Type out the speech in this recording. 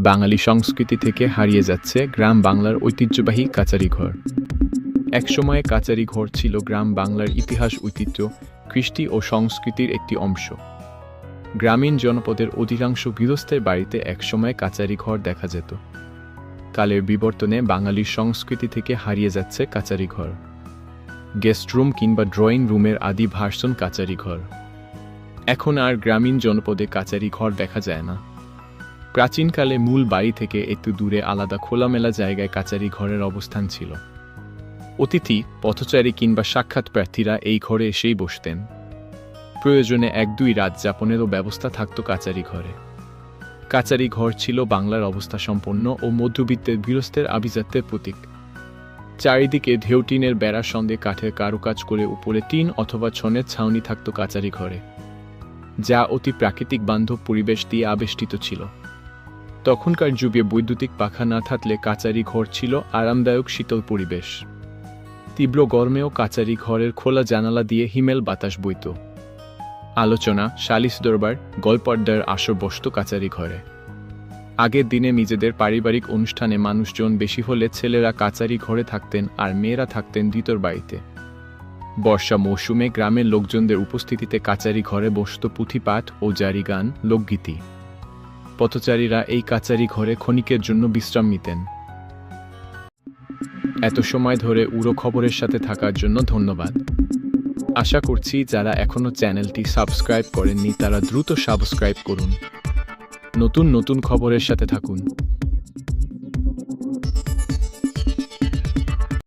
বাঙালি সংস্কৃতি থেকে হারিয়ে যাচ্ছে গ্রাম বাংলার ঐতিহ্যবাহী কাচারি ঘর। একসময়ে কাচারি ঘর ছিল গ্রাম বাংলার ইতিহাস ঐতিহ্য, কৃষ্টি ও সংস্কৃতির একটি অংশ। গ্রামীণ জনপদের অধিকাংশ গৃহস্থের বাড়িতে একসময় কাচারি ঘর দেখা যেত। কালের বিবর্তনে বাঙালির সংস্কৃতি থেকে হারিয়ে যাচ্ছে কাচারি ঘর। গেস্ট রুম কিংবা ড্রয়িং রুমের আদি ভার্সন কাচারি ঘর। এখন আর গ্রামীণ জনপদে কাচারি ঘর দেখা যায় না। প্রাচীনকালে মূল বাড়ি থেকে একটু দূরে আলাদা খোলামেলা জায়গায় কাচারি ঘরের অবস্থান ছিল। অতিথি, পথচারী কিংবা সাক্ষাৎ প্রার্থীরা এই ঘরে এসেই বসতেন। প্রয়োজনে এক দুই রাত যাপনেরও ব্যবস্থা থাকত কাচারি ঘরে। কাচারি ঘর ছিল বাংলার অবস্থা সম্পন্ন ও মধ্যবিত্তের গৃহস্থের আভিজাত্যের প্রতীক। চারিদিকে ঢেউটিনের বেড়ার সঙ্গে কাঠের কারুকাজ করে উপরে টিন অথবা ছনের ছাউনি থাকত কাচারি ঘরে, যা অতি প্রাকৃতিক বান্ধব পরিবেশ দিয়ে আবেষ্টিত ছিল। তখনকার যুগে বৈদ্যুতিক পাখা না থাকলে কাচারি ঘর ছিল আরামদায়ক শীতল পরিবেশ। তীব্র গরমেও কাচারি ঘরের খোলা জানালা দিয়ে হিমেল বাতাস বইত। আলোচনা, সালিস দরবার গল্পর্দার আসর বসত কাচারি ঘরে। আগের দিনে নিজেদের পারিবারিক অনুষ্ঠানে মানুষজন বেশি হলে ছেলেরা কাচারি ঘরে থাকতেন আর মেয়েরা থাকতেন দ্বিতর বাড়িতে। বর্ষা মৌসুমে গ্রামের লোকজনদের উপস্থিতিতে কাচারি ঘরে বসত পুঁথিপাঠ ও জারি গান, লোকগীতি। পথচারীরা এই কাচারি ঘরে ক্ষণিকের জন্য বিশ্রাম নিতেন। এত সময় ধরে উড়ো খবরের সাথে থাকার জন্য ধন্যবাদ। আশা করছি যারা এখনও চ্যানেলটি সাবস্ক্রাইব করেননি, তারা দ্রুত সাবস্ক্রাইব করুন। নতুন নতুন খবরের সাথে থাকুন।